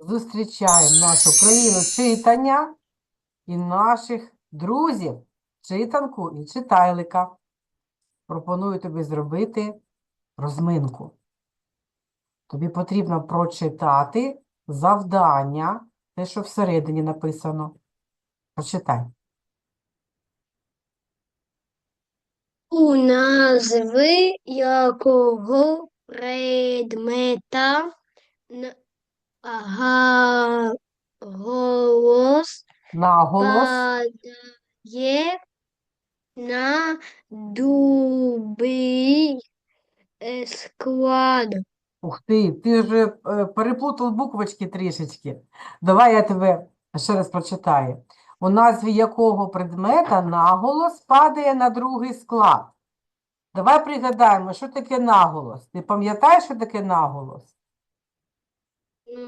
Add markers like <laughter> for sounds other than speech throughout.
зустрічаємо нашу країну читання і наших друзів, читанку і читайлика. Пропоную тобі зробити розминку. Тобі потрібно прочитати завдання, те, що всередині написано. Прочитай. У назви якого предмета н- га- голос Наголос. падає на дубий е, склад? Ух ти, ти вже е, переплутав буквочки трішечки. Давай я тебе ще раз прочитаю. У назві якого предмета наголос падає на другий склад. Давай пригадаємо, що таке наголос. Ти пам'ятаєш, що таке наголос?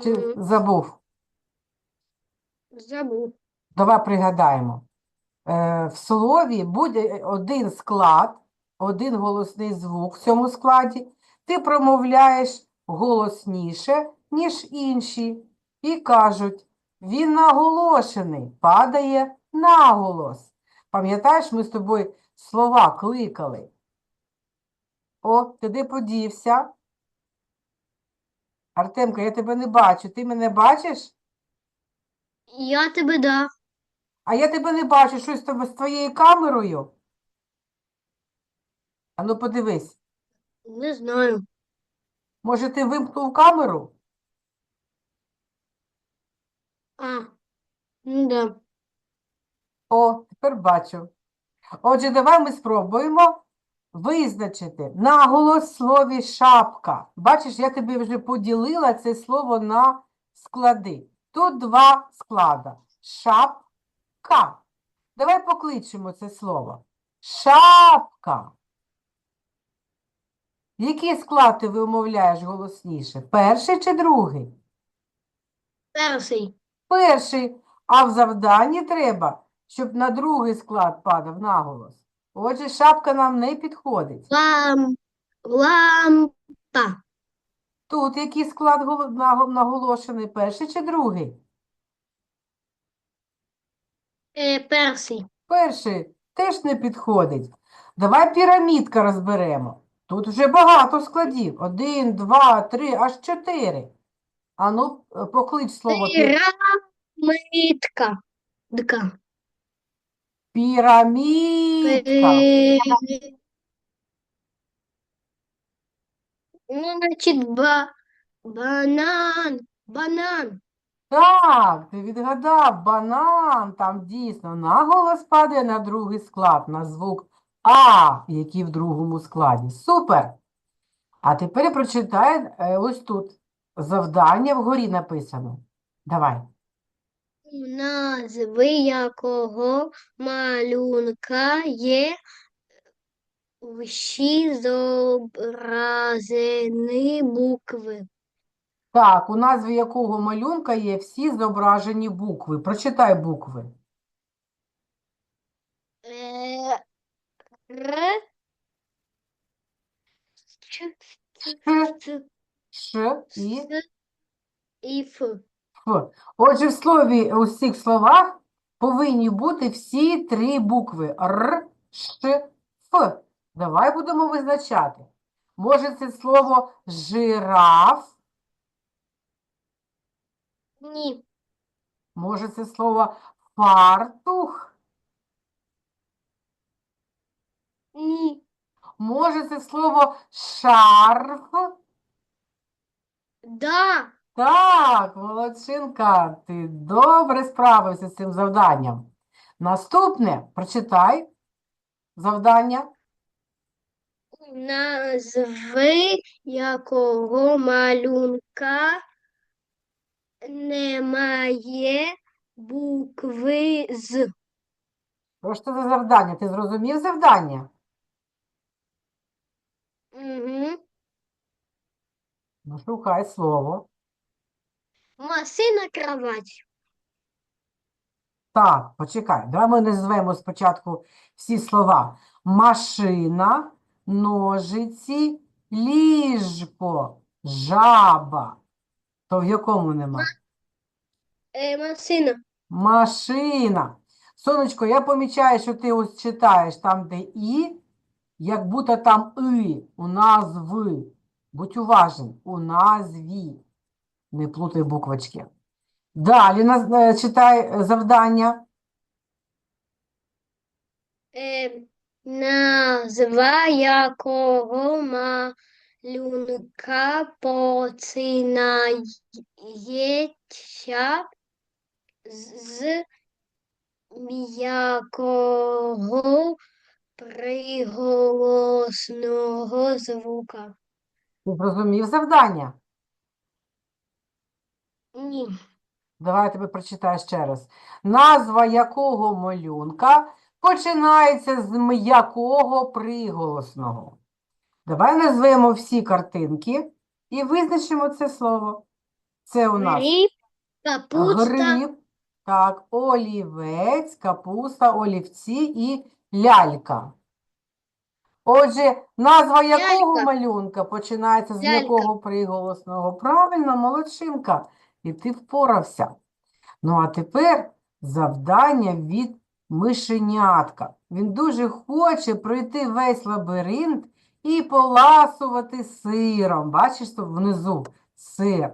Чи забув? Забув. Давай пригадаємо. Е, в слові буде один склад, один голосний звук в цьому складі. Ти промовляєш голосніше, ніж інші. І кажуть, він наголошений, падає наголос. Пам'ятаєш, ми з тобою слова кликали. О, ти де подівся? Артемка, я тебе не бачу. Ти мене бачиш? Я тебе дав. А я тебе не бачу, щось тебе з твоєю камерою. Ану, подивись. Не знаю. Може, ти вимкнув камеру? А, ну да. О, тепер бачу. Отже, давай ми спробуємо визначити наголос слові шапка. Бачиш, я тобі вже поділила це слово на склади. Тут два склада. Шапка. Давай покличемо це слово. Шапка. Який склад ти вимовляєш голосніше? Перший чи другий? Перший. Перший. А в завданні треба, щоб на другий склад падав наголос. Отже, шапка нам не підходить. Лам, лампа. Тут який склад голо- наго- наголошений, перший чи другий? Е, перший. Перший теж не підходить. Давай пірамідка розберемо. Тут вже багато складів. Один, два, три, аж чотири. Ану, е, поклич слово пі- Пірамидка. Дка. Пірамідка. Ну, значить, ба... банан. Банан. Так, ти відгадав, банан, там дійсно наголос падає на другий склад, на звук А, який в другому складі. Супер! А тепер прочитай е, ось тут. Завдання вгорі написано. Давай. Назви якого малюнка є всі зображені букви. Так, у назві якого малюнка є всі зображені букви. Прочитай букви. Е, Р, Ч, Ц, Ш і С і Ф. Отже, в слові, у всіх словах повинні бути всі три букви Р, Ш, Ф. Давай будемо визначати. Може, це слово жираф, Ні. може, це слово фартух, Ні. може, це слово шарф. Да. Так, молодчинка, ти добре справився з цим завданням. Наступне, прочитай завдання. Назви якого малюнка немає букви з. Що ж це за завдання? Ти зрозумів завдання? Угу. Ну, шукай слово. Масина кровать. Так, почекай. Давай ми назвемо спочатку всі слова. Машина, ножиці, ліжко, жаба. То в якому нема? Е, машина. Машина. Сонечко, я помічаю, що ти ось читаєш там, де і, як будто там и, у назви. Будь уважен, у назві. Не плутай буквочки. Далі е, читай е, завдання. Е, назва якого малюнка починається з м'якого приголосного звука. Ти зрозумів завдання? Ні. Давай я тебе прочитаю ще раз. Назва якого малюнка починається з м'якого приголосного. Давай назвемо всі картинки і визначимо це слово. Це у нас Гриб, капуста, гриб, так, олівець, капуста, олівці і лялька. Отже, назва якого Лялька. малюнка починається з Лялька. якого приголосного? Правильно, молодчинка. І ти впорався. Ну, а тепер завдання від мишенятка. Він дуже хоче пройти весь лабіринт і поласувати сиром. Бачиш, внизу сир.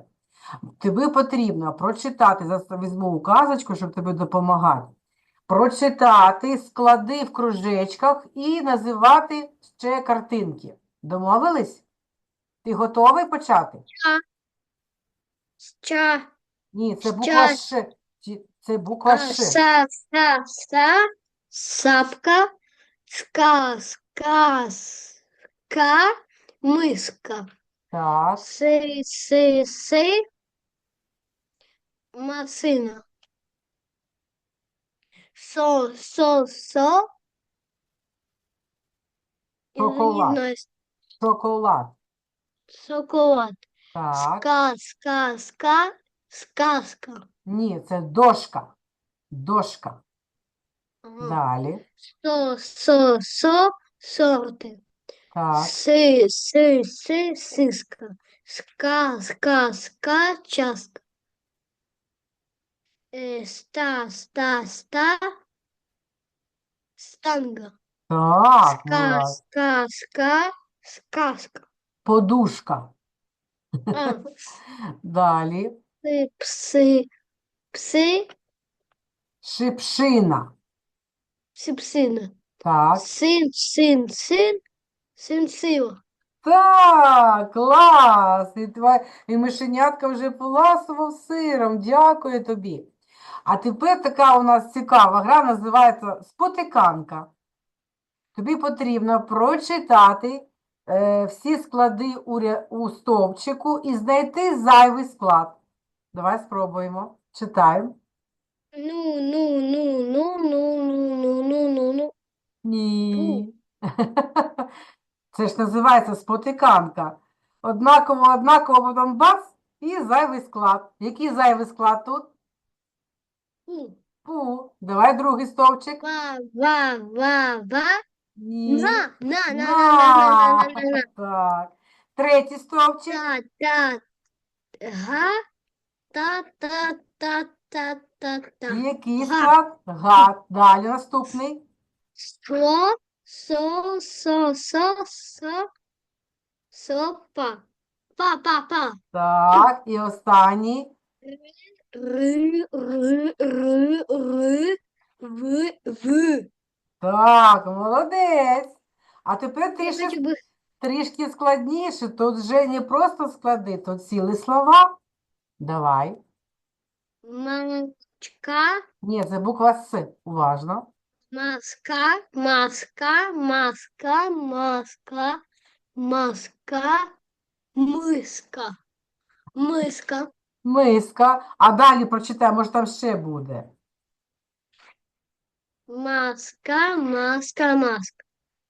Тобі потрібно прочитати, зараз візьму указочку, щоб тобі допомагати. Прочитати склади в кружечках і називати ще картинки. Домовились? Ти готовий почати? Ща. Ні, це буква Щас. Ш. Ті- Це буква Ш. Са, са, са, сапка, ска, ска, ска, мыска. Так, си, си, сы, масына. Со, со, со. Шоколад. Шоколад. Шоколад. Так, ска, ска, ска, сказка. ні, це дошка. Дошка. Ага. Далі. Со, со, со, сорти. Так, Си, си, си, сиска. Ска, ска, ска, частка. Е, Ста, ста, ста, станга. так, Ска, Мурат. ска, ска, сказка. Подушка. <laughs> Далі. пси, пси, пси, Шипшина. пси, псина. Так. Син, син, син, син, сила. Так, клас! І, тва... і мишенятка вже поласував сиром. Дякую тобі. А тепер така у нас цікава гра, називається спотиканка. Тобі потрібно прочитати всі склади у, у стовпчику і знайти зайвий склад. Давай спробуємо. Читаємо. Ну, ну, ну, ну, ну, ну, ну, ну, ну, ну. Ні. <laughs> Це ж називається спотиканка. Однаково, однаково, потім бац, і зайвий склад. Який зайвий склад тут? Пу. Пу. Давай другий стовпчик. Ва, ва, ва, ва. Ні. На, на, на, на, на, на, на, на, на. Так. Третій стовпчик. Та, та, га, та, та, та, та, та, та. Який Га. склад? Гад. Далі наступний. Со, со, со, со, со, со, па. Па, па, па. Так. І останній. Ри, ри, ри, ри, в, в. Так, молодець. А тепер трішки Трішки складніше, тут вже не просто склади, тут цілі слова. Давай. Мачка, Ні, це буква С. Уважно. маска, маска, маска, маска, маска, миска, миска, Миска. А далі прочитай, може там ще буде. Маска, маска, маска.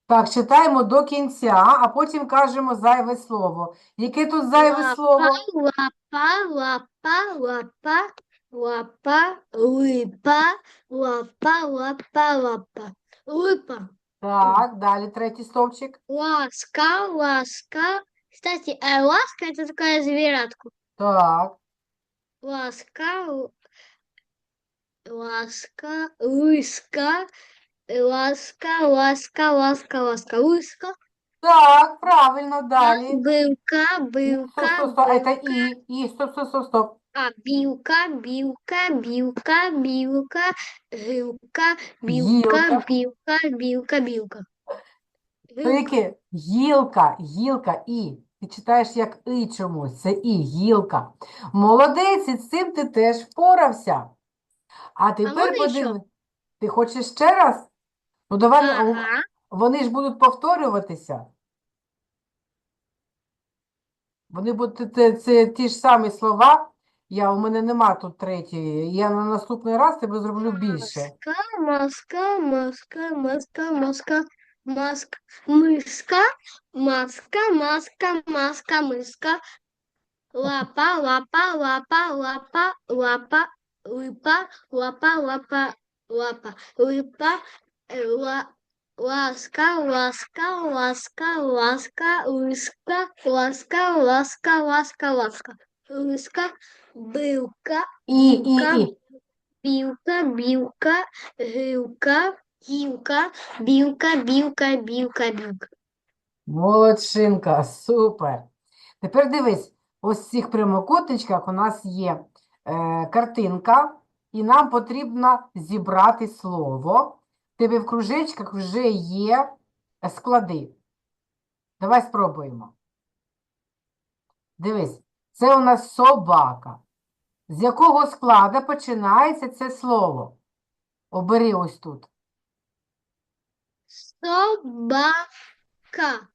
Так, читаємо до кінця, а потім кажемо зайве слово. Яке тут зайве слово? Лапа, лапа, лапа, лапа, липа, лапа, лапа, лапа, липа. Так, далі третій стовпчик. Ласка, ласка. Кстати, а ласка это такая зверятка. Так, Ласка, ласка, лиска, ласка, ласка, ласка, ласка, лиска, Так, правильно, далі. билка, Стоп, билка, стоп, стоп, это и, и, стоп, стоп, стоп, стоп. а, билка, билка, билка, билка, гилка, билка, Гілка. билка, билка, билка. То Гилка. яке? Гілка, гілка, і. Ти читаєш як і чомусь, це і, гілка. Молодець, і з цим ти теж впорався. А тепер можна ще? подиви. Ти хочеш ще раз? Ну, давай, ну, Ага. вони ж будуть повторюватися. Вони будуть, це, це ті ж самі слова. Я, у мене нема тут третьої. Я на наступний раз тебе зроблю більше. Маска, маска, маска, маска, маска, маска, миска, маска, маска, маска, миска, лапа, лапа, лапа, лапа, лапа, липа, лапа, лапа, лапа, липа, е, ла, ласка, ласка, ласка, ласка, лиска, ласка, ласка, ласка, ласка, лиска, билка, І, і, і. Білка, білка, гилка, гілка, білка, білка, білка, білка. Молодчинка, супер. Тепер дивись, ось в цих прямокутничках у нас є картинка, і нам потрібно зібрати слово. Тебе в кружечках вже є е, склади. Давай спробуємо. Дивись, це у нас собака. З якого складу починається це слово? Обери ось тут. Собака,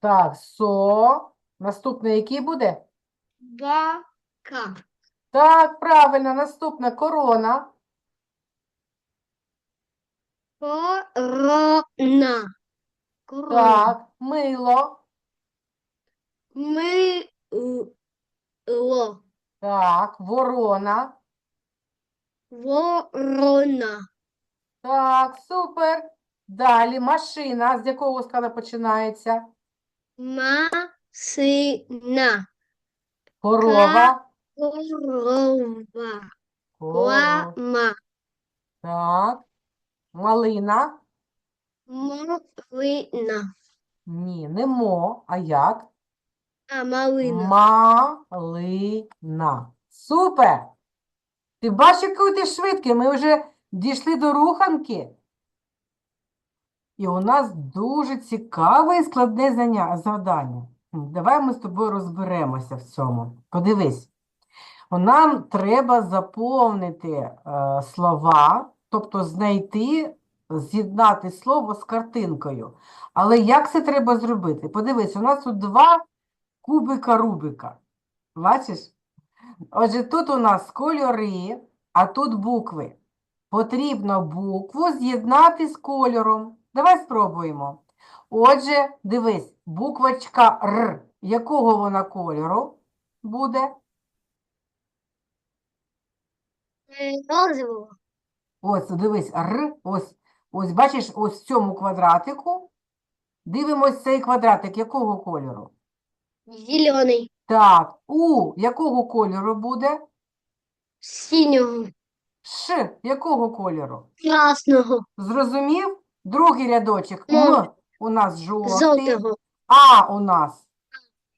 Так, со. Наступний який буде? бака, Так, правильно, наступна корона. корона, корона, Так, мило. мило, Так, ворона. ворона, Так, супер. Далі машина. З якого складу починається? масина, Корова. Корова, Коро- лама, Так. Малина. малина, Ні, не мо, а як? а малина. Малина. Супер. Ти бачиш, який ти швидкий. Ми вже дійшли до руханки. І у нас дуже цікаве і складне завдання. Давай ми з тобою розберемося в цьому. Подивись. Нам треба заповнити е, слова, тобто знайти, з'єднати слово з картинкою. Але як це треба зробити? Подивись, у нас тут два кубика Рубика. Бачиш? Отже, тут у нас кольори, а тут букви. Потрібно букву з'єднати з кольором. Давай спробуємо. Отже, дивись, буквочка Р. Якого вона кольору буде? Е, Розового. Ось, дивись, Р. Ось, ось бачиш, ось в цьому квадратику. Дивимось цей квадратик якого кольору? Зелений. Так, У якого кольору буде? Синього. Ш якого кольору? Красного. Зрозумів? Другий рядочок. М. М у нас жовтий, Жовтого. А у нас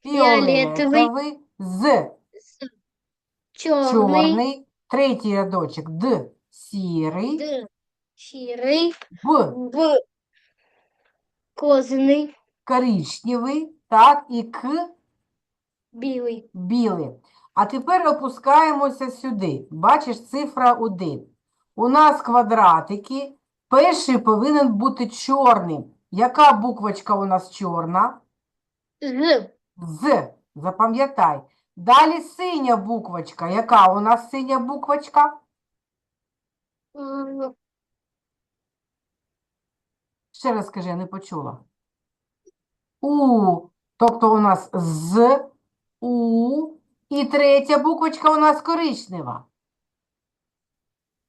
Фіолетовий. фіолетовий, З Чорний. чорний, третій рядочок Д сірий, Д. Сірий. Б Б. Козний. коричневий, так, і К Білий. білий. А тепер опускаємося сюди. Бачиш, цифра 1. У нас квадратики. Перший повинен бути чорним. Яка буквочка у нас чорна? З. З. Запам'ятай. Далі синя буквочка. Яка у нас синя буквочка? М, Ще раз скажи, я не почула. У. Тобто у нас з, у. І третя буквочка у нас коричнева.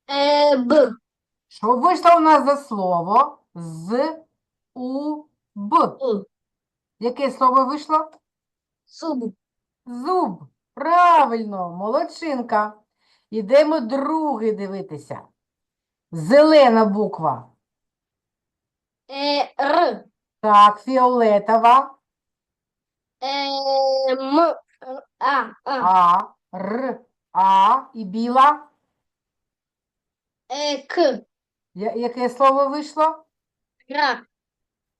Е, Б. Що вийшло у нас за слово? З, у, б. У. Яке слово вийшло? Зуб. Зуб. Правильно, молодчинка. Ідемо другий дивитися. Зелена буква. Е, Р. Так, фіолетова. Е, М. Р, А. А. А, Р, А і біла. Е, К. Я- Яке слово вийшло? Рак.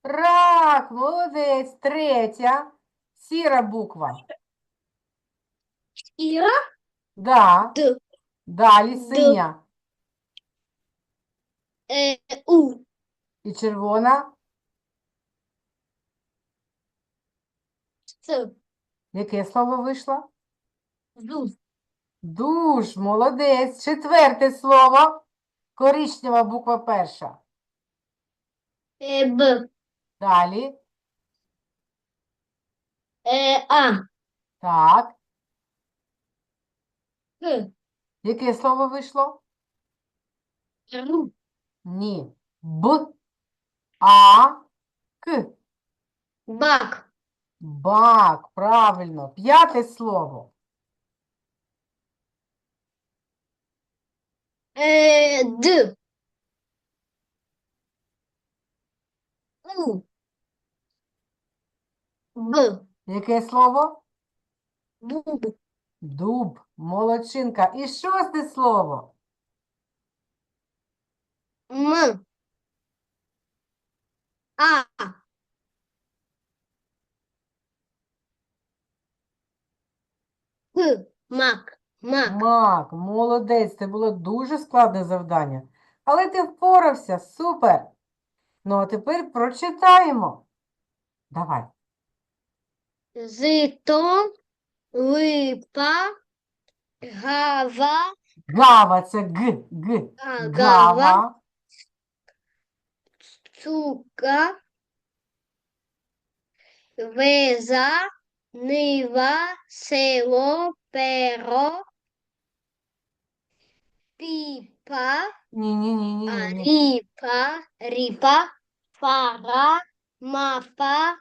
Рак, молодець. Третя. Сіра буква. Іра. Да. Д. Далі синя. Е, У. І червона. С. Яке слово вийшло? Зу. Душ, молодець. Четверте слово. Коричнева буква перша. Е, Б. Далі. Е, А. Так. К. Яке слово вийшло? Ру. Ні. Б. А. К. Бак. Бак. Правильно. П'яте слово. Е, Д. У. Б. Яке слово? Буб. Дуб. Молодчинка. І шосте слово. М. А. Х. Мак. Мак. Мак. Молодець. Це було дуже складне завдання. Але ти впорався. Супер. Ну, а тепер прочитаємо. Давай. Зито. Липа. Гава. Гава це г, г. А, Гава. Цука. Веза. Нива. Село. Перо. Піпа. Ні, ні, ні, ні, А, ні. Ріпа, ріпа, фара, мапа,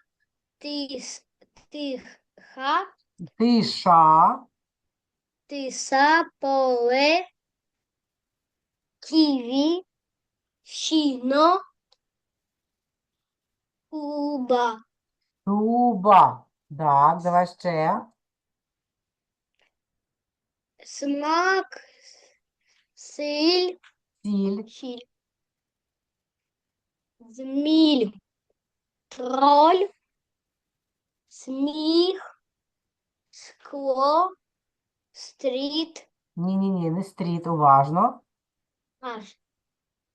тис, тиха, Тиша. Тиса, поле, ківі, щіно, куба, Туба. Так, давай ще. смак, силь, Сіль. щіль, зміль, троль, сміх, скло, стріт, Ні, ні, ні, не стріт. Уважно. аж,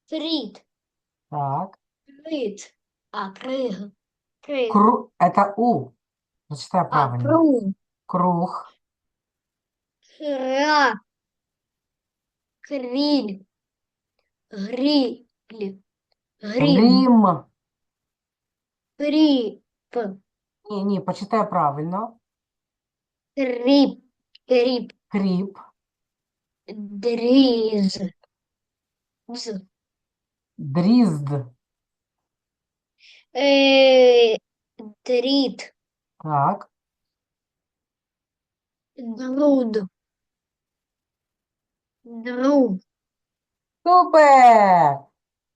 стріт, Так. крит, а, криг, криг, Кру. Это У. Зачитай а, правильно. круг, Круг. кра, кріль, гріль, грім, Рим. кріп, Ні, ні, почитай правильно. кріп, кріп, Кріп. дріз, з, Дрізд. е, дріт, Так. друд, друг, Супер!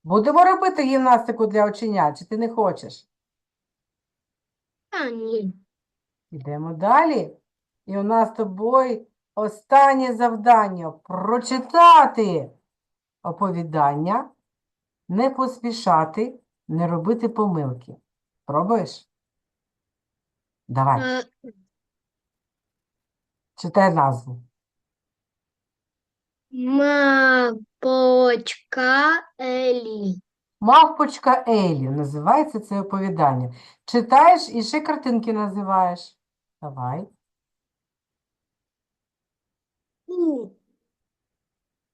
Будемо робити гімнастику для оченят, чи ти не хочеш? а, ні. Йдемо далі. І у нас з тобою останнє завдання прочитати оповідання, не поспішати, не робити помилки. Пробуєш? Давай, читай назву. Мапочка Елі. Мавпочка Елі називається це оповідання. Читаєш і ще картинки називаєш. Давай. У,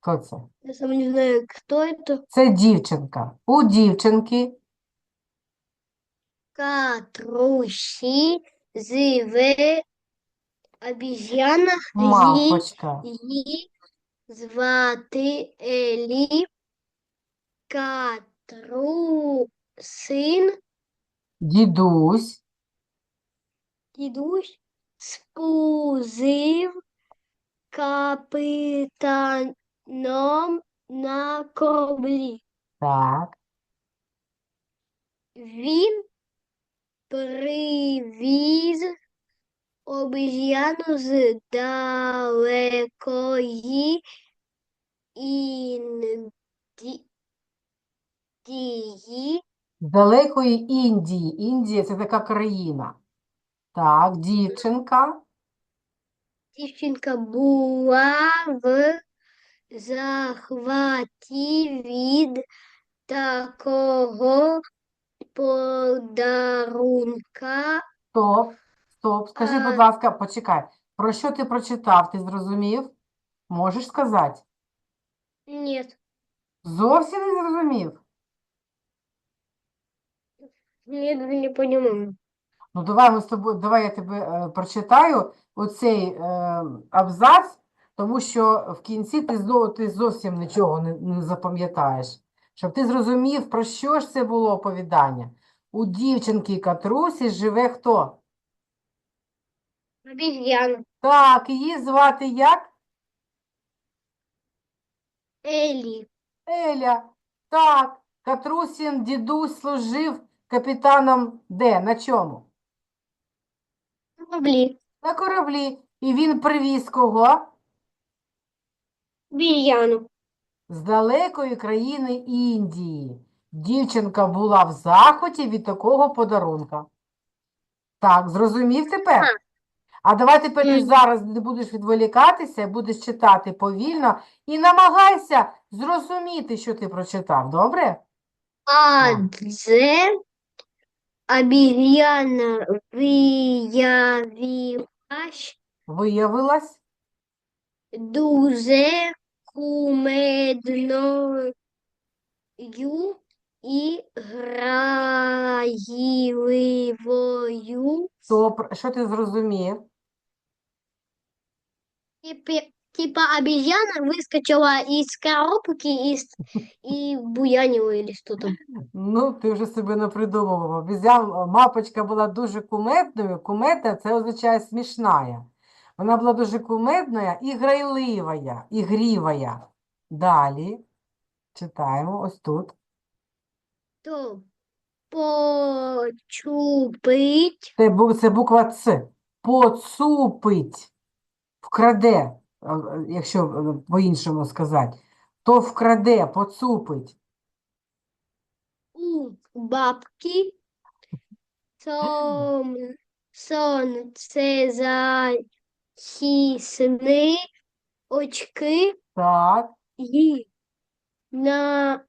Хто це? я сам не знаю, кто это. Це дівчинка. У дівчинки Катрусі живе обезьяна. Її, мавпочка. її звати Елі. Катрусин Дідусь. дідусь спузив капітаном на кораблі. Так. Він привіз обезьяну з далекої Індії. З далекої Індії. Індія це така країна. Так, дівчинка. Дівчинка була в захваті від такого подарунка. Стоп, стоп. Скажи, будь ласка, почекай. Про що ти прочитав? Ти зрозумів? Можеш сказати? Ні, Зовсім не зрозумів? ні, не понимаю. Ну, давай ми з тобою, давай я тебе е, прочитаю оцей е, абзац, тому що в кінці ти, ти зовсім нічого не, не запам'ятаєш. Щоб ти зрозумів, про що ж це було оповідання. У дівчинки Катрусі живе хто? Обезьяна. Так, її звати як? Елі. Еля. Так, Катрусін дідусь служив капітаном де? На чому? Кораблі. На кораблі. І він привіз кого? Обезьяну. З далекої країни Індії. Дівчинка була в захваті від такого подарунка. Так, зрозумів тепер? А давай тепер ти зараз не будеш відволікатися, будеш читати повільно і намагайся зрозуміти, що ти прочитав. Добре? А це обезьяна виявилась Виявилось? дуже кумедною і грайливою. Добре. Що ти зрозумів? Типа обезьяна выскочила из коробки и, с- и буянила или что там. Ну, ти вже собі не придумував. Обізян, мапочка була дуже кумедною. Кумедна – це означає смішная. Вона була дуже кумедна і грайливая, і грівая. Далі читаємо ось тут. То почупить Це, бу- це буква Ц. Поцупить. Вкраде, якщо е, по-іншому сказати. То вкраде, поцупить. у бабки сон, сонце захисні очки Так. і начепить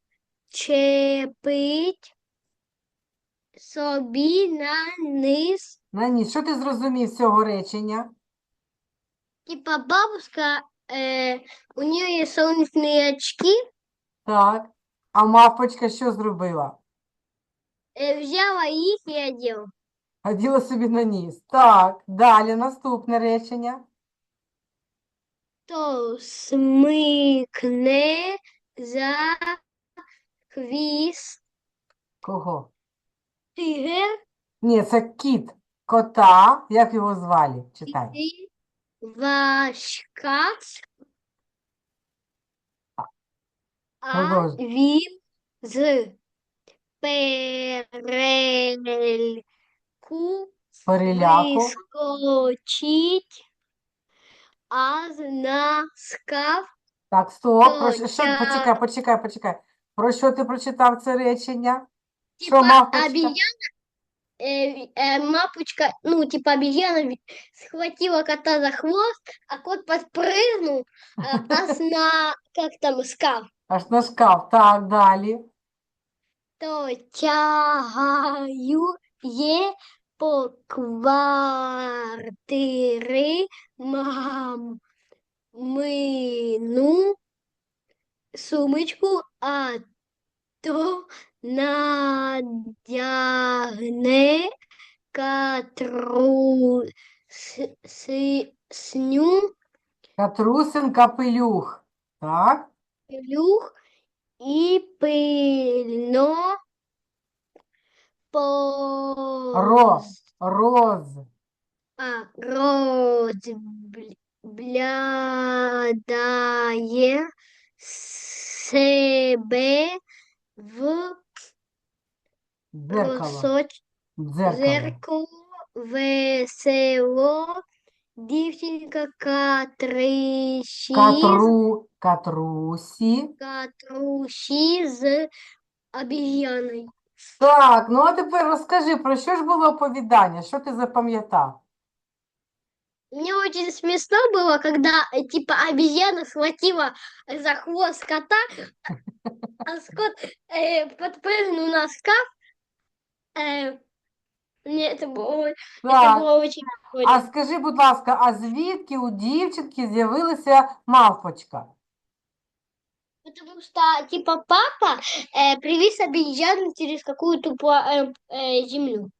собі на низ. На ніс. Що ти зрозумів з цього речення? Типа бабушка, э, у нее есть солнечные очки, Так. А мавпочка що зробила? э, взяла их и одела. Оділа собі на ніс. Так, далі наступне речення. То смикне за хвіст Кого? тигр Ні, це кіт. Кота. Як його звали? Читай. і важка, а Продовжуй. він з перельку Переляку. вискочить, а наскав Так, стоп. Про що, що- почекай, почекай, почекай. Про що ти прочитав це речення? Що Типа мавпочка? обезьяна, э, э, мапочка, ну, типа обезьяна схватила кота за хвост, а кот подпрыгнул, а, <laughs> аж на, как там, скав, Аж на шкаф. Так, далі. то тягаю є по квартири мам, мину сумочку, а то надягни катрусню Катрусин капелюх. Так. капелюх и пильно по Роз. Роз. а, розглядає себе в Дзеркало. росоч... Дзеркало. зеркало весело, дівчинка Катриші, Катру, катрусі. Катруші з обезьяною. Так, ну а тепер розкажи, про що ж було оповідання? Що ти запам'ятав? Мне очень смешно было, когда э, типа обезьяна схватила за хвост кота, а кот э, подпрыгнул на шкаф. Э, мне это было, это Так, было очень а прикольно. скажи, будь ласка, а звідки у дівчинки з'явилася мавпочка? Потому что типа папа э, привез обезьяну через какую-то пла- э, э, землю.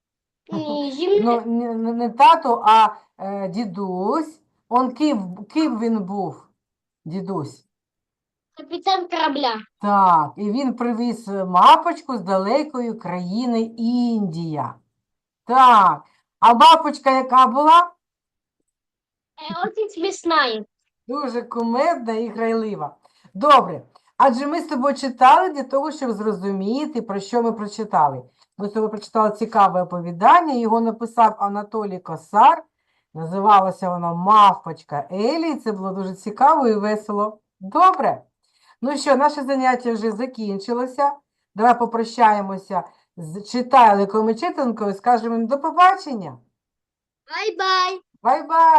<laughs> Не землю, Ну, не, не- не тато, а е, дідусь. Он ким, ким він був, дідусь? капитан корабля. Так, і він привіз е, мапочку з далекої країни Індія. Так, а мапочка яка була? Э, очень. Дуже кумедна і грайлива. Добре. Адже ми з тобою читали для того, щоб зрозуміти, про що ми прочитали. Ми з тобою прочитали цікаве оповідання, його написав Анатолій Косар. Називалося воно Мавпочка Елі. Це було дуже цікаво і весело. Добре. Ну що, наше заняття вже закінчилося. Давай попрощаємося з читайликом і читанкою, скажемо їм до побачення. Бай-бай. Бай-бай!